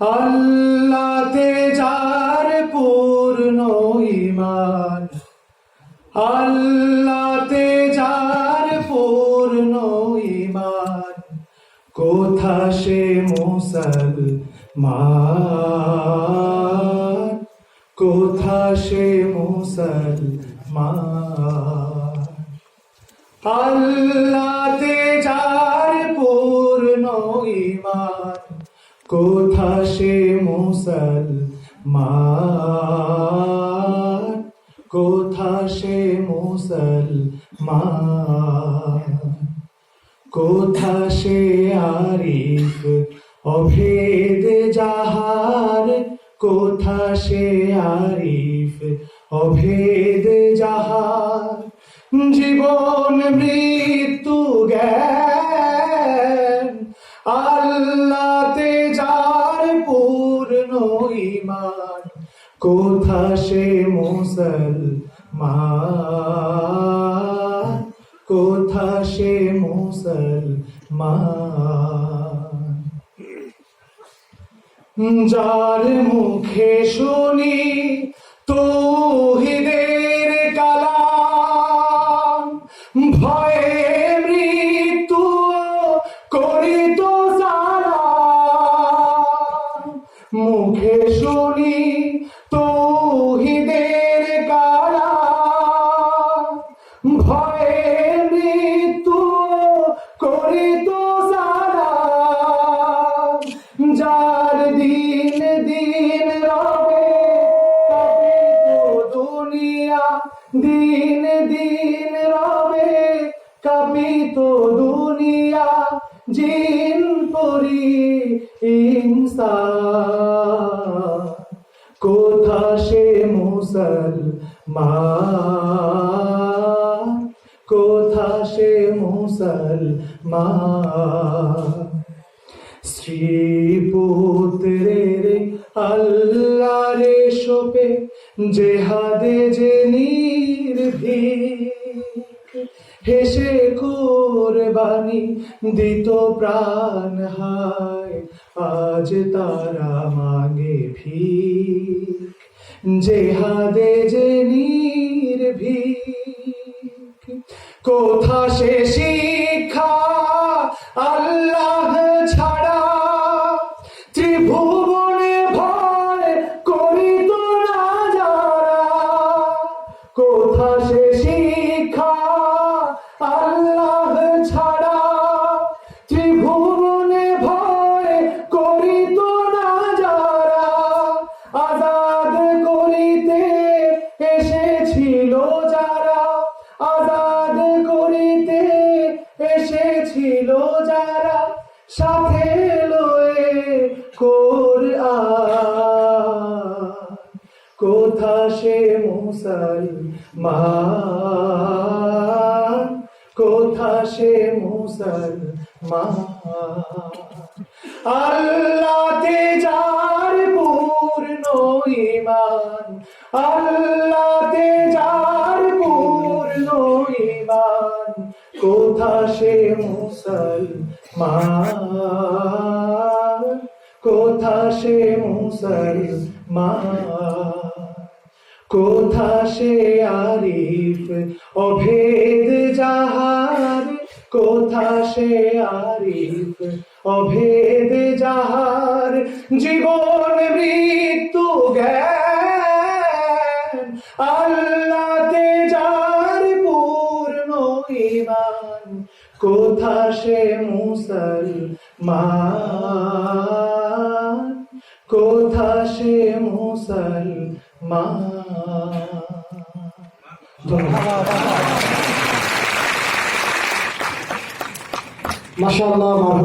আল্লাতে যার পূর্ণ ইমান আল্লাতে যার পূর্ণ ইমান কোথা সে মুসলমান? কোথা সে মুসলমান? আল্লাতে যার কোথা সে মুসলমান? কোথা সে মুসলমান? কোথা সে আরিফ? অভেদ যাহার? কোথা সে আরিফ? অভেদ ইমান কোথা সে মুসলমান? কোথা সে মুসলমান? যার মুখে শুনি তৌহিদের কালাম ভয়ে মুখে শুনি তৌহিদের কালাম ভয়ে মৃত্যু করি তো সালাম যার দিন দিন রবে দুনিয়া দিন দিন রবে, কাঁপিত দুনিয়া জিন মুসলমান। কোথা সে মুসলমান? স্ত্রী পুত্রের আল্লাহরে শোপে জেহাদে যে নির্ভীক, হেসে কোরবানি দিত প্রাণ হায়, আজ তারা মাগে ভিক। জেহাদে যে নির্ভীক কোথা সে শিক্ষা? আল্লাহ এসেছিল যারা আজাদ করিতে, এসেছিল যারা সাথে লয়ে কোথা সে মুসলমান কোথা সে মুসলমান আল্লাহতে যার পূর্ণ ইমান আল্লাহতে পূর্ণ কোথা সে মুসলমান? কোথা সে মুসলমান? কোথা সে আরিফ অভেদ যাহার কোথা সে আরিফ অভেদ যাহার জীবন মৃত্যু জ্ঞান সে মুসলমান কোথা সে মুসলমান মাশাআল্লাহ